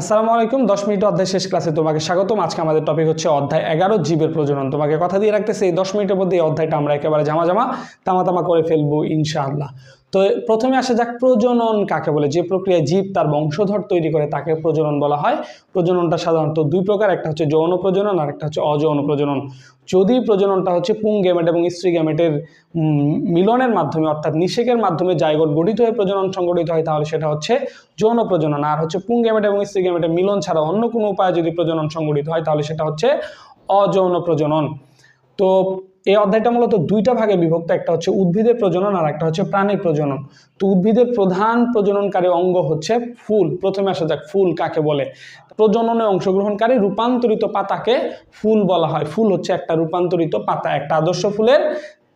আসসালামু আলাইকুম, দশ মিনিট অধ্যায় শেষ ক্লাসে তোমাকে স্বাগতম। আজকে আমাদের টপিক হচ্ছে অধ্যায় এগারো, জীবের প্রজনন। তোমাকে কথা দিয়ে রাখতেছে, এই দশ মিনিটের মধ্যে এই অধ্যায়টা আমরা একেবারে জামা জামা তামা তামা করে ফেলব ইনশাআল্লাহ। তো প্রথমে আসা যাক প্রজনন কাকে বলে। যে প্রক্রিয়ায় জীব তার বংশধর তৈরি করে তাকে প্রজনন বলা হয়। প্রজননটা সাধারণত দুই প্রকার, একটা হচ্ছে যৌন প্রজনন আর একটা হচ্ছে অযৌন প্রজনন। যদি প্রজননটা হচ্ছে পুং গ্যামেট এবং স্ত্রী গ্যামেটের মিলনের মাধ্যমে, অর্থাৎ নিষেকের মাধ্যমে জায়গট গঠিত হয়ে প্রজনন সংগঠিত হয়, তাহলে সেটা হচ্ছে যৌন প্রজনন। আর হচ্ছে পুং গ্যামেট এবং স্ত্রী গ্যামেটের মিলন ছাড়া অন্য কোনো উপায়ে যদি প্রজনন সংগঠিত হয়, তাহলে সেটা হচ্ছে অযৌন প্রজনন। তো এই অধ্যায়টা মূলত দুইটা ভাগে বিভক্ত, একটা হচ্ছে উদ্ভিদের প্রজনন আর একটা হচ্ছে প্রাণী প্রজনন। তো উদ্ভিদের প্রধান প্রজননকারী অঙ্গ হচ্ছে ফুল। প্রথমে আসা যাক, ফুল কাকে বলে? প্রজননে অংশগ্রহণকারী রূপান্তরিত পাতাকে ফুল বলা হয়। ফুল হচ্ছে একটা রূপান্তরিত পাতা, একটা আদর্শ ফুলের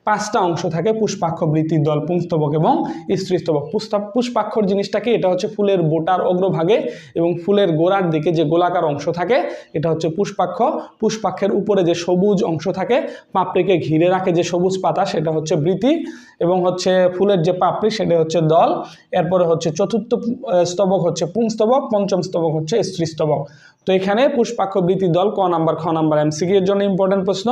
পাঁচটা অংশ থাকে, পুষ্পাক্ষ বৃত্তির দল, পুংস্তবক এবং স্ত্রীস্তবক। পুষ্পা- পুষ্পাক্ষর জিনিসটা কি এটা হচ্ছে ফুলের বোটার অগ্রভাগে এবং ফুলের গোড়ার দিকে যে গোলাকার অংশ থাকে, এটা হচ্ছে পুষ্পাক্ষ। পুষ্পাক্ষের উপরে যে সবুজ অংশ থাকে, পাপড়িকে ঘিরে রাখে যে সবুজ পাতা, সেটা হচ্ছে বৃতি এবং হচ্ছে ফুলের যে পাপড়ি, সেটা হচ্ছে দল। এরপরে হচ্ছে চতুর্থ স্তবক হচ্ছে পুংস্তবক, পঞ্চম স্তবক হচ্ছে স্ত্রীস্তবক। তো এখানে পুষ্পাক্ষ বৃত্তি দল, ক নাম্বার, খ নাম্বার এমসিকিউ এর জন্য ইম্পর্টেন্ট প্রশ্ন।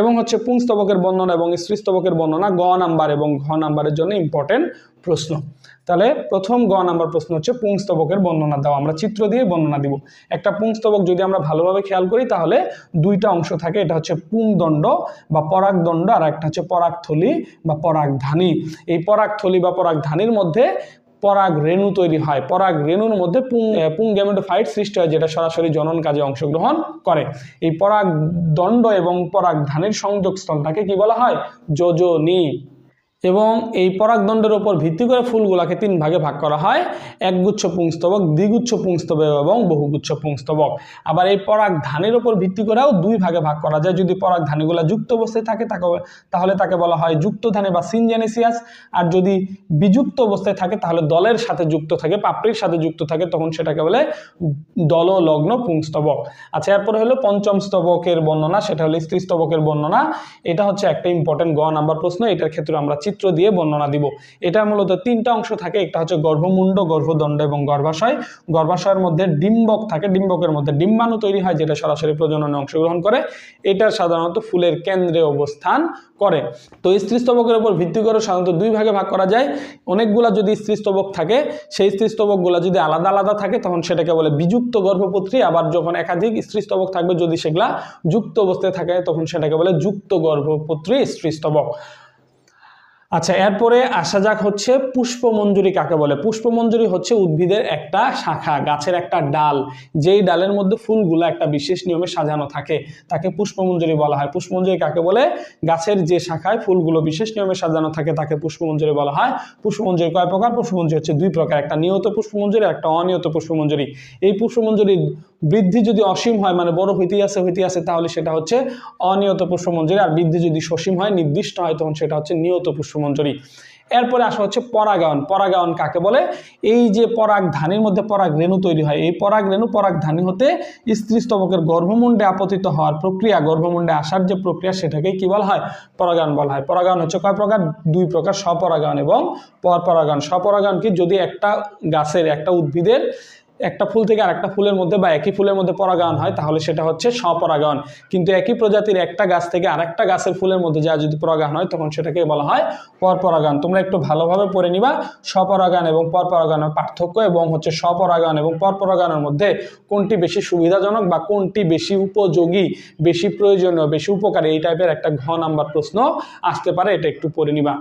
এবং হচ্ছে পুংস্তবকের বর্ণনা এবং স্ত্রীস্তবকের বর্ণনা, গ নাম্বার এবং ঘ নাম্বারের জন্য ইম্পর্টেন্ট প্রশ্ন। তাহলে প্রথম গ নাম্বার প্রশ্ন হচ্ছে পুংস্তবকের বর্ণনা দাও, আমরা চিত্র দিয়ে বর্ণনা দিব। একটা পুংস্তবক যদি আমরা ভালোভাবে খেয়াল করি, তাহলে দুইটা অংশ থাকে, এটা হচ্ছে পুংদণ্ড বা পরাগদণ্ড আর একটা হচ্ছে পরাগথলি বা পরাগধানী। এই পরাগথলি বা পরাগধানীর মধ্যে পরাগ রেণু তৈরি হয়। পরাগ রেণুর মধ্যে পুং পুং গ্যামেটোফাইট সৃষ্টি হয়, যেটা সরাসরি জনন কাজে অংশগ্রহণ করে। এই পরাগ দণ্ড এবং পরাগ ধানের সংযোগ স্থলটাকে কি বলা হয়? যোজনী। এবং এই পরাগদণ্ডের উপর ভিত্তি করে ফুলগুলাকে তিন ভাগে ভাগ করা হয়, একগুচ্ছ পুংস্তবক, দ্বিগুচ্ছ পুংস্তবক এবং বহুগুচ্ছ পুংস্তবক। আবার এই পরাগ ধানের ওপর ভিত্তি করেও দুই ভাগে ভাগ করা যায়। যদি পরাগ ধানীগুলা যুক্ত অবস্থায় থাকে, তাকে তাহলে তাকে বলা হয় যুক্ত ধানে বা সিনজেনেসিয়াস। আর যদি বিযুক্ত অবস্থায় থাকে, তাহলে দলের সাথে যুক্ত থাকে, পাপড়ির সাথে যুক্ত থাকে, তখন সেটাকে বলে দললগ্ন পুংস্তবক। আচ্ছা এরপরে হলো পঞ্চম স্তবকের বর্ণনা, সেটা হলো স্ত্রী স্তবকের বর্ণনা। এটা হচ্ছে একটা ইম্পর্টেন্ট গ নাম্বার প্রশ্ন। এটার ক্ষেত্রে আমরা চিত্র দিয়ে বর্ণনা দিব। এটা মূলত তিনটা অংশ থাকে, একটা হচ্ছে গর্ভমুণ্ড, গর্ভদণ্ড এবং গর্ভাশয়। গর্ভাশয়ের মধ্যে ডিম্বক থাকে, ডিম্বকের মধ্যে ডিম্বাণু তৈরি হয়, যেটা সরাসরি প্রজননে অংশগ্রহণ করে। এটা সাধারণত ফুলের কেন্দ্রে অবস্থান করে। তো স্ত্রীস্তবকের উপর ভিত্তি করে সাধারণত দুই ভাগে ভাগ করা যায়। অনেকগুলা যদি স্ত্রীস্তবক থাকে, সেই স্ত্রীস্তবকগুলো যদি আলাদা আলাদা থাকে, তখন সেটাকে বলে বিযুক্ত গর্ভপত্রী। আবার যখন একাধিক স্ত্রীস্তবক থাকবে, যদি সেগুলা যুক্ত অবস্থায় থাকে, তখন সেটাকে বলে যুক্ত গর্ভপত্রী স্ত্রীস্তবক। আচ্ছা এরপরে আসা যাক হচ্ছে পুষ্পমঞ্জুরি কাকে বলে। পুষ্পমঞ্জুরি হচ্ছে উদ্ভিদের একটা শাখা, গাছের একটা ডাল। যেই ডালের মধ্যে ফুলগুলো একটা বিশেষ নিয়মে সাজানো থাকে, তাকে পুষ্পমঞ্জুরি বলা হয়। পুষ্পমঞ্জুরি কাকে বলে? গাছের যে শাখায় ফুলগুলো বিশেষ নিয়মে সাজানো থাকে, তাকে পুষ্পমঞ্জুরি বলা হয়। পুষ্পমঞ্জুরি কয় প্রকার? পুষ্পমঞ্জুরি হচ্ছে দুই প্রকার, একটা নিয়ত পুষ্পমঞ্জুরি একটা অনিয়ত পুষ্পমঞ্জুরি। এই পুষ্পমঞ্জুরির বৃদ্ধি যদি অসীম হয় মানে বড় হইতেই আছে হইতেই আছে, তাহলে সেটা হচ্ছে অনিয়ত পুষ্পমঞ্জুরি। আর বৃদ্ধি যদি সসীম হয়, নির্দিষ্ট হয়, তখন সেটা হচ্ছে নিয়ত পুষ্পমঞ্জুরি। এরপরে আসা হচ্ছে পরাগায়ন। পরাগায়ন কাকে বলে? এই যে পরাগ ধানির মধ্যে পরাগ রেণু তৈরি হয়, এই পরাগ রেণু, পরাগ ধানি হতে স্ত্রী স্তবকের গর্ভমুণ্ডে আপতিত হওয়ার প্রক্রিয়া, গর্ভমুণ্ডে আসার যে প্রক্রিয়া সেটাকে কি বলা হয়? পরাগায়ন বলা হয়। পরাগায়ন হচ্ছে কয় প্রকার? দুই প্রকার, স্বপরাগায়ন এবং পরপরাগায়ন। স্বপরাগায়ন কি যদি একটা গাছের, একটা উদ্ভিদের একটা ফুল থেকে আরেকটা ফুলের মধ্যে বা একই ফুলের মধ্যে পরাগায়ন হয়, তাহলে সেটা হচ্ছে স্বপরাগায়ন। কিন্তু একই প্রজাতির একটা গাছ থেকে আরেকটা গাছের ফুলের মধ্যে যা যদি পরাগায়ন হয়, তখন সেটাকে বলা হয় পরপরাগায়ন। তোমরা একটু ভালোভাবে পড়ে নিবা, স্বপরাগায়ন এবং পরপরাগায়নের পার্থক্য এবং হচ্ছে স্বপরাগায়ন এবং পরপরাগায়নের মধ্যে কোনটি বেশি সুবিধাজনক বা কোনটি বেশি উপযোগী, বেশি প্রয়োজনীয়, বেশি উপকারী, এই টাইপের একটা ঘ নাম্বার প্রশ্ন আসতে পারে, এটা একটু পড়ে নিবা।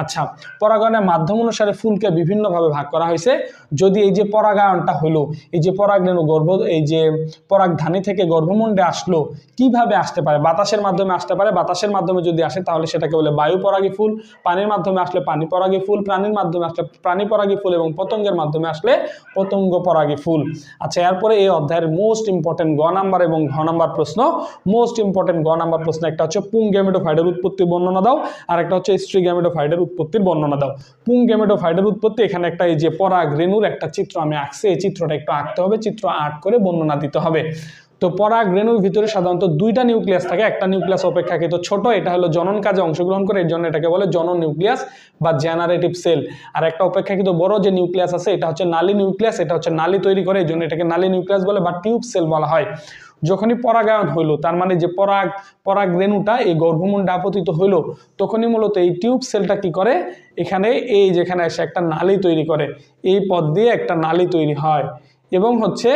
আচ্ছা পরাগায়নের মাধ্যম অনুসারে ফুলকে বিভিন্নভাবে ভাগ করা হয়েছে। যদি এই যে পরাগায়নটা হলো এই যে পরাগরেণু গর্ভ, এই যে পরাগধানী থেকে গর্ভমুণ্ডে আসলো, কীভাবে আসতে পারে? বাতাসের মাধ্যমে আসতে পারে। বাতাসের মাধ্যমে যদি আসে, তাহলে সেটাকে বলে বায়ু পরাগী ফুল। পানির মাধ্যমে আসলে পানি পরাগী ফুল, প্রাণীর মাধ্যমে আসলে প্রাণী পরাগী ফুল এবং পতঙ্গের মাধ্যমে আসলে পতঙ্গ পরাগী ফুল। আচ্ছা এরপরে এই অধ্যায়ের মোস্ট ইম্পর্টেন্ট গ নাম্বার এবং ঘ নাম্বার প্রশ্ন। মোস্ট ইম্পর্টেন্ট গ নাম্বার প্রশ্ন, একটা হচ্ছে পুং গ্যামেটোফাইডের উৎপত্তির বর্ণনা দাও, আর একটা হচ্ছে স্ত্রী গ্যামেটোফাইডের উৎপত্তির বর্ণনা দাও। পুং গ্যামেটোফাইডের উৎপত্তি, এখানে একটা এই যে পরাগ রেণুর একটা চিত্র আমি আঁকছি, এই চিত্রটা একটু আঁকতে হবে, চিত্র আঁক করে বর্ণনা দিতে হবে। তো পরাগ রেণুর ভিতরে সাধারণত দুইটা নিউক্লিয়াস থাকে, একটা নিউক্লিয়াস অপেক্ষাকৃত ছোট, এটা হলো জনন কাজে অংশগ্রহণ করে, এর জন্য এটাকে বলে জনন নিউক্লিয়াস বা জেনারেটিভ সেল আর একটা অপেক্ষাকৃত বড় যে নিউক্লিয়াস আছে, এটা হচ্ছে নালী নিউক্লিয়াস, এটা হচ্ছে নালী তৈরি করে এই জন্য এটাকে নালী নিউক্লিয়াস বলে বা টিউব সেল বলা হয়। যখনই পরাগায়ন হইল, তার মানে যে পরাগ পরাগ রেণুটা এই গর্ভমুণ্ডে আপতিত হইল, তখনই মূলত এই টিউব সেলটা কি করে? এখানে এই যেখানে এসে একটা নালী তৈরি করে, এই পথ দিয়ে একটা নালী তৈরি হয়। এবং হচ্ছে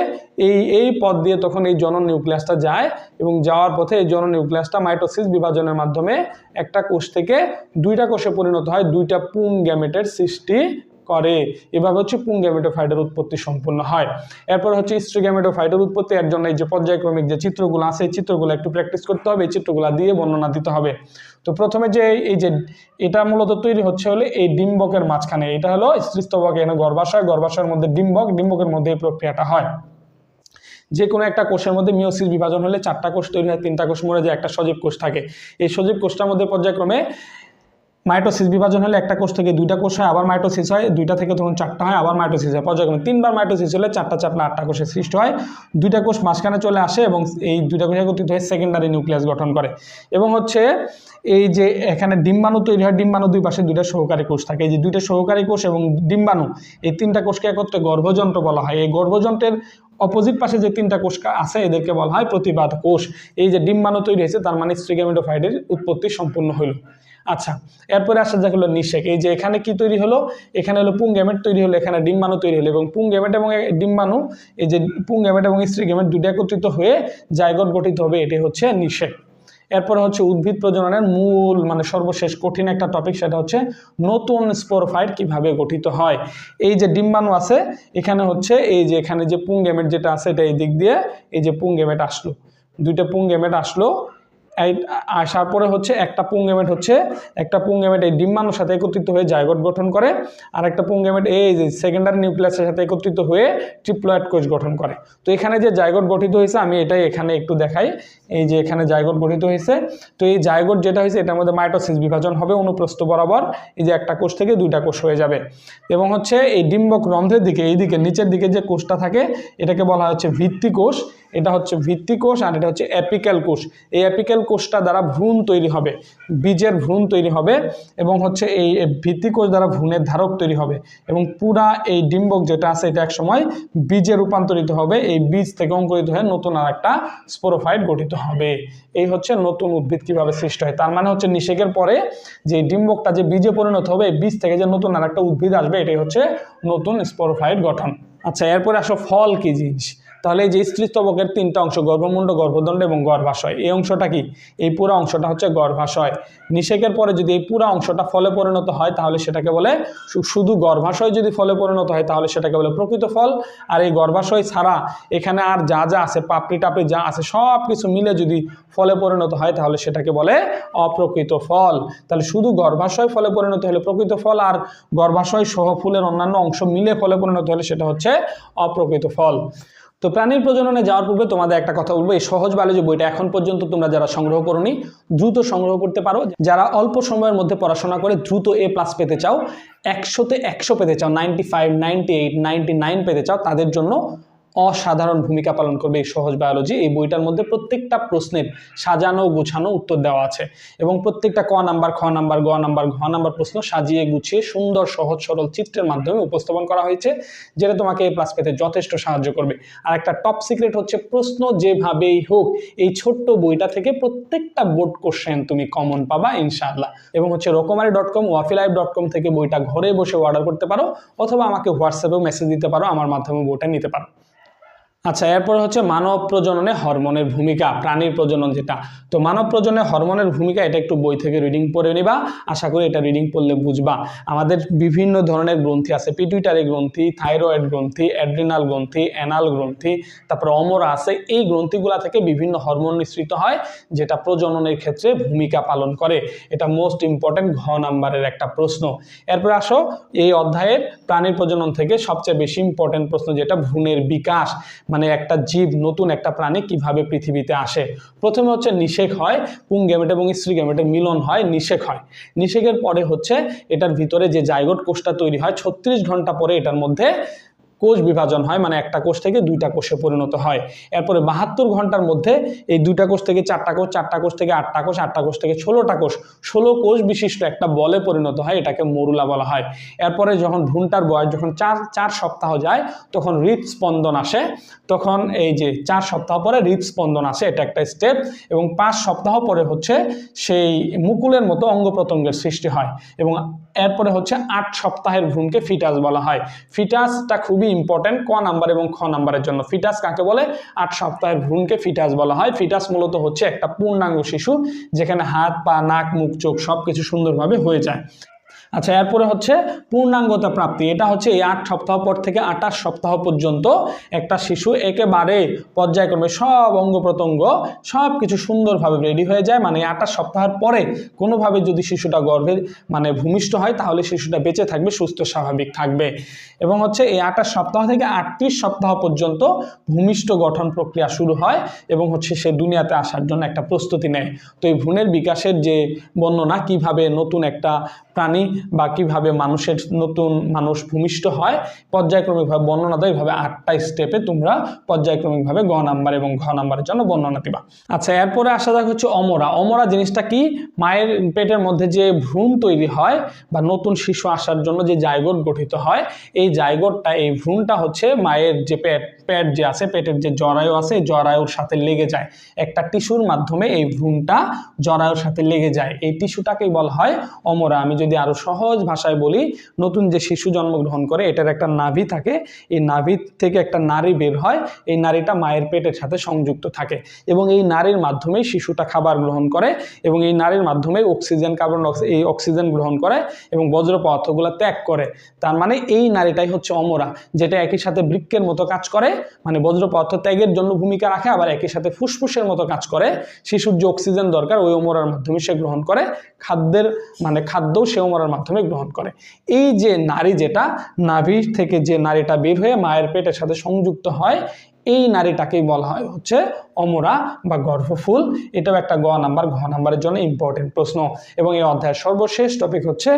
এই এই পথ দিয়ে তখন এই জনন নিউক্লিয়াসটা যায় এবং যাওয়ার পথে এই জনন নিউক্লিয়াসটা মাইটোসিস বিভাজনের মাধ্যমে একটা কোষ থেকে দুইটা কোষে পরিণত হয়, দুইটা পুং গ্যামেটের সৃষ্টি করে। এভাবে হচ্ছে পুং গ্যামেটোফাইটের উৎপত্তি সম্পূর্ণ হয়। এরপর হচ্ছে স্ত্রী গ্যামেটোফাইটের উৎপত্তি, এর জন্য এই যে পর্যায়ক্রমিক যে চিত্রগুলো আছে, এই চিত্রগুলো একটু প্র্যাকটিস করতে হবে, এই চিত্রগুলো দিয়ে বর্ণনা দিতে হবে। তো প্রথমে যে এই যে এটা মূলত তৈরি হচ্ছে হলে এই ডিম্বকের মাঝখানে। এটা হলো স্ত্রীস্তবক এখানে গর্ভাশয়, গর্ভাশয়ের মধ্যে ডিম্বক, ডিম্বকের মধ্যে এই প্রক্রিয়াটা হয়। যে কোনো একটা কোষের মধ্যে মিওসিস বিভাজন হলে চারটা কোষ তৈরি হয়, তিনটা কোষ মরে যায়, একটা সজীব কোষ থাকে। এই সজীব কোষটার মধ্যে পর্যায়ক্রমে মাইটোসিস বিভাজন হলে একটা কোষ থেকে দুইটা কোষ হয়, আবার মাইটোসিস হয়, দুইটা থেকে তখন চারটা হয়, আবার মাইটোসিস হয়। পর্যায়ক্রমে তিনবার মাইটোসিস হলে চারটা চারটা আটটা কোষের সৃষ্টি হয়। দুইটা কোষ মাঝখানে চলে আসে এবং এই দুইটা কোষ একত্রিত হয়ে সেকেন্ডারি নিউক্লিয়াস গঠন করে। এবং হচ্ছে এই যে এখানে ডিম্বাণু তৈরি হয়, ডিম্বাণু দুই পাশে দুইটা সহকারী কোষ থাকে। এই যে দুইটা সহকারী কোষ এবং ডিম্বাণু, এই তিনটা কোষকে একত্রে গর্ভযন্ত্র বলা হয়। এই গর্ভযন্ত্রের অপোজিট পাশে যে তিনটা কোষ আছে, এদেরকে বলা হয় প্রতিবাদ কোষ। এই যে ডিম্বাণু তৈরি হয়েছে, তার মানে স্ট্রিগ্যামিটোফাইডের উৎপত্তি সম্পূর্ণ হলো আচ্ছা এরপরে আসা যাক হলো নিষেক এই যে এখানে কি তৈরি হলো? এখানে হলো পুং গ্যামেট তৈরি হলো, এখানে ডিম্বাণু তৈরি হলো এবং পুং গ্যামেট এবং ডিম্বাণু এই যে পুং গ্যামেট এবং স্ত্রী গ্যামেট দুটো একত্রিত হয়ে জায়গট গঠিত হবে, এটি হচ্ছে নিষেক এরপর হচ্ছে উদ্ভিদ প্রজননের মূল মানে সর্বশেষ কঠিন একটা টপিক সেটা হচ্ছে নতুন স্পোরফাইট কীভাবে গঠিত হয়। এই যে ডিম্বাণু আছে, এখানে হচ্ছে এই যে এখানে যে পুং গ্যামেট যেটা আছে, এটা এই দিক দিয়ে এই যে পুং গ্যামেট আসলো। দুইটা পুং গ্যামেট আসলো আসার পরে হচ্ছে একটা পুঙ্গেমেট হচ্ছে, একটা পুঙ্গেমেট এই ডিম্বাণুর সাথে একত্রিত হয়ে জায়গট গঠন করে, আর একটা পুঙ্গেমেট এই যে সেকেন্ডারি নিউক্লিয়াসের সাথে একত্রিত হয়ে ট্রিপ্লয়েড কোষ গঠন করে। তো এখানে যে জায়গট গঠিত হয়েছে, আমি এটাই এখানে একটু দেখাই, এই যে এখানে জায়গট গঠিত হয়েছে। তো এই জায়গট যেটা হয়েছে, এটার মধ্যে মাইটোসিস বিভাজন হবে অনুপ্রস্থ বরাবর, এই যে একটা কোষ থেকে দুইটা কোষ হয়ে যাবে। এবং হচ্ছে এই ডিম্বক রন্ধ্রের দিকে এই দিকে নিচের দিকে যে কোষটা থাকে, এটাকে বলা হচ্ছে ভিত্তি কোষ। এটা হচ্ছে ভিত্তি কোষ আর এটা হচ্ছে অ্যাপিক্যাল কোষ। এই অ্যাপিক্যাল কোষটা দ্বারা ভ্রূণ তৈরি হবে, বীজের ভ্রূণ তৈরি হবে এবং হচ্ছে এই ভিত্তি কোষ দ্বারা ভ্রূণের ধারক তৈরি হবে এবং পুরা এই ডিম্বক যেটা আছে এটা এক সময় বীজে রূপান্তরিত হবে, এই বীজ থেকে অঙ্কুরিত হয়ে নতুন আর একটা স্পোরোফাইট গঠিত হবে। এই হচ্ছে নতুন উদ্ভিদ কীভাবে সৃষ্টি হয়, তার মানে হচ্ছে নিষেকের পরে যে ডিম্বকটা যে বীজে পরিণত হবে বীজ থেকে যে নতুন আর একটা উদ্ভিদ আসবে, এটাই হচ্ছে নতুন স্পোরোফাইট গঠন। আচ্ছা এরপরে আসো ফল কি জিনিস? তাহলে এই যে স্ত্রীস্তবকের তিনটা অংশ, গর্ভমুণ্ড, গর্ভদণ্ড এবং গর্ভাশয়, এই অংশটা কি? এই পুরো অংশটা হচ্ছে গর্ভাশয়। নিষেকের পরে যদি এই পুরো অংশটা ফলে পরিণত হয়, তাহলে সেটাকে বলে শুধু গর্ভাশয় যদি ফলে পরিণত হয়, তাহলে সেটাকে বলে প্রকৃত ফল। আর এই গর্ভাশয় ছাড়া এখানে আর যা যা আছে, পাপড়ি টাপড়ি যা আছে, সব কিছু মিলে যদি ফলে পরিণত হয়, তাহলে সেটাকে বলে অপ্রকৃত ফল। তাহলে শুধু গর্ভাশয় ফলে পরিণত হলে প্রকৃত ফল, আর গর্ভাশয় সহ ফুলের অন্যান্য অংশ মিলে ফলে পরিণত হলে সেটা হচ্ছে অপ্রকৃত ফল। তো প্রাণীর প্রজননে যাওয়ার পূর্বে তোমাদের একটা কথা বলব। এই সহজ বায়োলজি বইটা এখন পর্যন্ত তোমরা যারা সংগ্রহ করনি, দ্রুত সংগ্রহ করতে পারো। যারা অল্প সময়ের মধ্যে পড়াশোনা করে দ্রুত এ প্লাস পেতে চাও, একশোতে একশো পেতে চাও ninety five ninety eight ninety nine পেতে চাও, তাদের জন্য অসাধারণ ভূমিকা পালন করবে এই সহজ বায়োলজি এই বইটার মধ্যে প্রত্যেকটা প্রশ্নের সাজানো, গুছানো উত্তর দেওয়া আছে এবং প্রত্যেকটা ক নাম্বার, খ নাম্বার, গ নাম্বার, ঘ নাম্বার প্রশ্ন সাজিয়ে গুছিয়ে সুন্দর, সহজ, সরল চিত্রের মাধ্যমে উপস্থাপন করা হয়েছে, যেটা তোমাকে এই প্লাস পেতে যথেষ্ট সাহায্য করবে। আর একটা টপ সিক্রেট হচ্ছে প্রশ্ন যেভাবেই হোক, এই ছোট্ট বইটা থেকে প্রত্যেকটা বোর্ড কোশ্চেন তুমি কমন পাবা, ইনশাআল্লাহ। এবং হচ্ছে রকমারি ডট কম ওয়াফিলাইভ ডট কম থেকে বইটা ঘরে বসে অর্ডার করতে পারো, অথবা আমাকে হোয়াটসঅ্যাপেও মেসেজ দিতে পারো, আমার মাধ্যমে বইটা নিতে পারো। আচ্ছা এরপর হচ্ছে মানব প্রজননে হরমোনের ভূমিকা, প্রাণীর প্রজনন যেটা। তো মানব প্রজননে হরমোনের ভূমিকা, এটা একটু বই থেকে রিডিং পড়ে নিবা। আশা করি এটা রিডিং পড়লে বুঝবা। আমাদের বিভিন্ন ধরনের গ্রন্থি আছে পিটুইটারি গ্রন্থি থাইরয়েড গ্রন্থি অ্যাড্রিনাল গ্রন্থি অ্যানাল গ্রন্থি, তারপর অমরা আছে। এই গ্রন্থিগুলা থেকে বিভিন্ন হরমোন নিঃসৃত হয়, যেটা প্রজননের ক্ষেত্রে ভূমিকা পালন করে। এটা মোস্ট ইম্পর্টেন্ট ঘ নাম্বারের একটা প্রশ্ন। এরপর আসো, এই অধ্যায়ের প্রাণীর প্রজনন থেকে সবচেয়ে বেশি ইম্পর্টেন্ট প্রশ্ন, যেটা ভ্রূণের বিকাশ। মানে একটা জীব নতুন একটা প্রাণী কীভাবে পৃথিবীতে আসে? প্রথমে হচ্ছে নিষেক হয়, পুং গ্যামেট এবং স্ত্রী গ্যামেটের মিলন হয়, নিষেক হয়। নিষেকের পরে হচ্ছে এটার ভিতরে যে জাইগোট কোষটা তৈরি হয়, ছত্রিশ ঘণ্টা পরে এটার মধ্যে কোষ বিভাজন হয় মানে একটা কোষ থেকে দুইটা কোষে পরিণত হয়। এরপরে বাহাত্তর ঘণ্টার মধ্যে এই দুইটা কোষ থেকে চারটা কোষ চারটা কোষ থেকে আটটা কোষ আটটা কোষ থেকে ষোলোটা কোষ, ষোলো কোষ বিশিষ্ট একটা বলে পরিণত হয়, এটাকে মরুলা বলা হয়। এরপরে যখন ভ্রূণটার বয়স যখন চার চার সপ্তাহ যায়, তখন হৃদস্পন্দন আসে। তখন এই যে চার সপ্তাহ পরে হৃদস্পন্দন আসে, এটা একটা স্টেপ এবং পাঁচ সপ্তাহ পরে হচ্ছে সেই মুকুলের মতো অঙ্গ প্রত্যঙ্গের সৃষ্টি হয়। এবং এরপরে হচ্ছে আট সপ্তাহের ভ্রূণকে ফিটাস বলা হয়। ফিটাসটা খুবই ইম্পর্টেন্ট ক নাম্বার এবং খ নাম্বারের জন্য। ফিটাস কাকে বলে? আট সপ্তাহের ভ্রূণকে ফিটাস বলা হয়। ফিটাস মূলত হচ্ছে একটা পূর্ণাঙ্গ শিশু, যেখানে হাত, পা, নাক, মুখ, চোখ সব কিছু সুন্দরভাবে হয়ে যায়। আচ্ছা এরপরে হচ্ছে পূর্ণাঙ্গতা প্রাপ্তি। এটা হচ্ছে এই আট সপ্তাহ পর থেকে আঠাশ সপ্তাহ পর্যন্ত একটা শিশু একেবারে পর্যায়ক্রমে সব অঙ্গ প্রত্যঙ্গ সব কিছু সুন্দরভাবে রেডি হয়ে যায়। মানে আঠাশ সপ্তাহের পরে কোনোভাবে যদি শিশুটা গর্ভে মানে ভূমিষ্ঠ হয়, তাহলে শিশুটা বেঁচে থাকবে, সুস্থ, স্বাভাবিক থাকবে। এবং হচ্ছে এই আঠাশ সপ্তাহ থেকে আটত্রিশ সপ্তাহ পর্যন্ত ভূমিষ্ঠ গঠন প্রক্রিয়া শুরু হয় এবং হচ্ছে সে দুনিয়াতে আসার জন্য একটা প্রস্তুতি নেয়। তো এই ভ্রূণের বিকাশের যে বর্ণনা, কীভাবে নতুন একটা প্রাণী বা কীভাবে মানুষের নতুন মানুষ ভূমিষ্ঠ হয়, পর্যায়ক্রমিকভাবে বর্ণনা দেয় এইভাবে আটটা স্টেপে তোমরা পর্যায়ক্রমিকভাবে গ নাম্বার এবং ঘ নাম্বারের জন্য বর্ণনা দিবা। আচ্ছা এরপরে আসা যাক হচ্ছে অমরা। অমরা জিনিসটা কি? মায়ের পেটের মধ্যে যে ভ্রূণ তৈরি হয় বা নতুন শিশু আসার জন্য যে জায়গোট গঠিত হয়, এই জায়গোটটা, এই ভ্রূণটা হচ্ছে মায়ের যে পেট পেট যে আছে, পেটের যে জরায়ু আছে জরায়ুর সাথে লেগে যায়। একটা টিস্যুর মাধ্যমে এই ভ্রূণটা জরায়ুর সাথে লেগে যায়। এই টিস্যুটাকেই বলা হয় অমরা। আমি যদি আরও সহজ ভাষায় বলি, নতুন যে শিশু জন্মগ্রহণ করে, এটার একটা নাভি থাকে। এই নাভি থেকে একটা নারী বের হয়, এই নারীটা মায়ের পেটের সাথে সংযুক্ত থাকে এবং এই নারীর মাধ্যমেই শিশুটা খাবার গ্রহণ করে এবং এই নারীর মাধ্যমে অক্সিজেন, কার্বন এই অক্সিজেন গ্রহণ করে এবং বজ্র পদার্থগুলো ত্যাগ করে। তার মানে এই নারীটাই হচ্ছে অমরা, যেটা একই সাথে বৃক্কের মতো কাজ করে মানে বজ্র পদার্থ ত্যাগের জন্য ভূমিকা রাখে, আবার একই সাথে ফুসফুসের মতো কাজ করে। শিশুর যে অক্সিজেন দরকার, ওই অমরার মাধ্যমে সে গ্রহণ করে। খাদ্যের মানে খাদ্যও সে উমরার মাধ্যমে গ্রহণ করে। এই যে নারী যেটা, নাভির থেকে যে নারীটা বের হয়ে মায়ের পেটের সাথে সংযুক্ত হয়, এই নারীটাকেই বলা হয় হচ্ছে অমরা বা গর্ভফুল। এটাও একটা গ নাম্বার, ঘ নাম্বারের জন্য ইম্পর্টেন্ট প্রশ্ন। এবং এই অধ্যায়ের সর্বশেষ টপিক হচ্ছে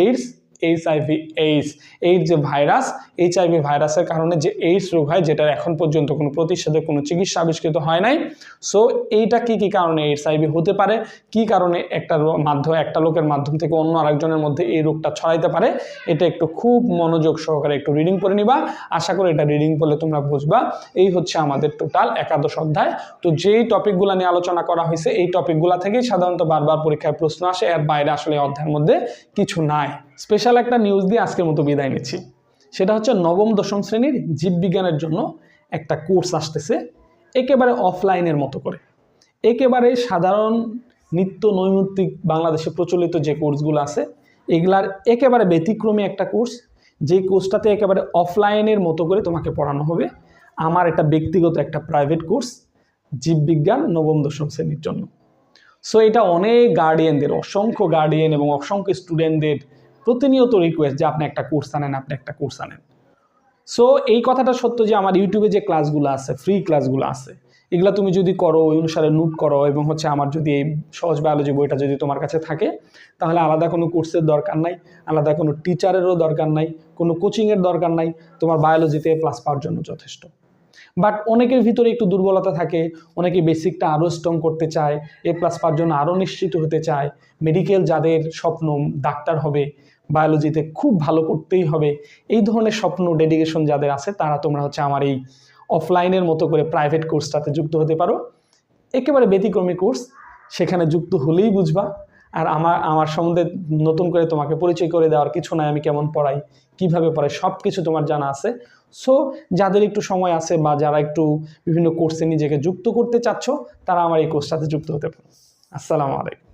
AIDS H IV AIDS AIDS যে ভাইরাস এইচ আইভি ভাইরাসের কারণে যে এইডস রোগ হয়, যেটার এখন পর্যন্ত কোনো প্রতিষেধক, কোনো চিকিৎসা আবিষ্কৃত হয় নাই। সো এইটা কি কি কারণে এইডস আইভি হতে পারে? কি কারণে একটা মাধ্যমে একটা লোকের মাধ্যম থেকে অন্য আরেকজনের মধ্যে এই রোগটা ছড়াইতে পারে? এটা একটু খুব মনোযোগ সহকারে একটু রিডিং করে নিবা। আশা করি এটা রিডিং করলে তোমরা বুঝবা। এই হচ্ছে আমাদের টোটাল একাদশ অধ্যায়। তো যেই টপিকগুলো নিয়ে আলোচনা করা হয়েছে, এই টপিকগুলো থেকেই সাধারণত বারবার পরীক্ষায় প্রশ্ন আসে, এর বাইরে আসলে অধ্যায়ের মধ্যে কিছু নাই। স্পেশাল একটা নিউজ দিয়ে আজকের মতো বিদায় নিচ্ছি। সেটা হচ্ছে নবম, দশম শ্রেণির জীববিজ্ঞানের জন্য একটা কোর্স আসতেছে, একেবারে অফলাইনের মতো করে। একেবারে সাধারণ নিত্য নৈমিত্তিক বাংলাদেশে প্রচলিত যে কোর্সগুলো আছে, এগুলার একেবারে ব্যতিক্রমী একটা কোর্স যে কোর্সটাতে একেবারে অফলাইনের মতো করে তোমাকে পড়ানো হবে। আমার একটা ব্যক্তিগত একটা প্রাইভেট কোর্স জীববিজ্ঞান নবম, দশম শ্রেণির জন্য। সো এটা অনেক গার্ডিয়ানদের অসংখ্য গার্ডিয়ান এবং অসংখ্য স্টুডেন্টদের প্রতিনিয়ত রিকোয়েস্ট যে আপনি একটা কোর্স আনেন, আপনি একটা কোর্স আনেন। সো এই কথাটা সত্য যে আমার ইউটিউবে যে ক্লাসগুলো আছে ফ্রি ক্লাসগুলো আছে, এগুলো তুমি যদি করো, ওই অনুসারে নোট করো এবং হচ্ছে আমার যদি এই সহজ বায়োলজি বইটা যদি তোমার কাছে থাকে, তাহলে আলাদা কোনো কোর্সের দরকার নাই, আলাদা কোনো টিচারেরও দরকার নাই, কোনো কোচিংয়ের দরকার নাই, তোমার বায়োলজিতে প্লাস পাওয়ার জন্য যথেষ্ট। বাট অনেকের ভিতরে একটু দুর্বলতা থাকে, অনেকে বেসিকটা আরও স্ট্রং করতে চায়, এ প্লাস পাওয়ার জন্য আরও নিশ্চিত হতে চায় মেডিকেল যাদের স্বপ্ন ডাক্তার হবে বায়োলজিতে খুব ভালো করতেই হবে। এই ধরনের স্বপ্ন ডেডিকেশন যাদের আছে, তারা তোমরা হচ্ছে আমার এই অফলাইনের মতো করে প্রাইভেট কোর্সটাতে যুক্ত হতে পারো। একেবারে ব্যতিক্রমী কোর্স সেখানে যুক্ত হলেই বুঝবা। আর আমার আমার সম্বন্ধে নতুন করে তোমাকে পরিচয় করে দেওয়ার কিছু নাই, আমি কেমন পড়াই, কীভাবে পড়াই সব কিছু তোমার জানা আছে। সো যাদের একটু সময় আছে বা যারা একটু বিভিন্ন কোর্সে নিজেকে যুক্ত করতে চাচ্ছ, তারা আমার এই কোর্সটাতে যুক্ত হতে পারো। আসসালামু আলাইকুম।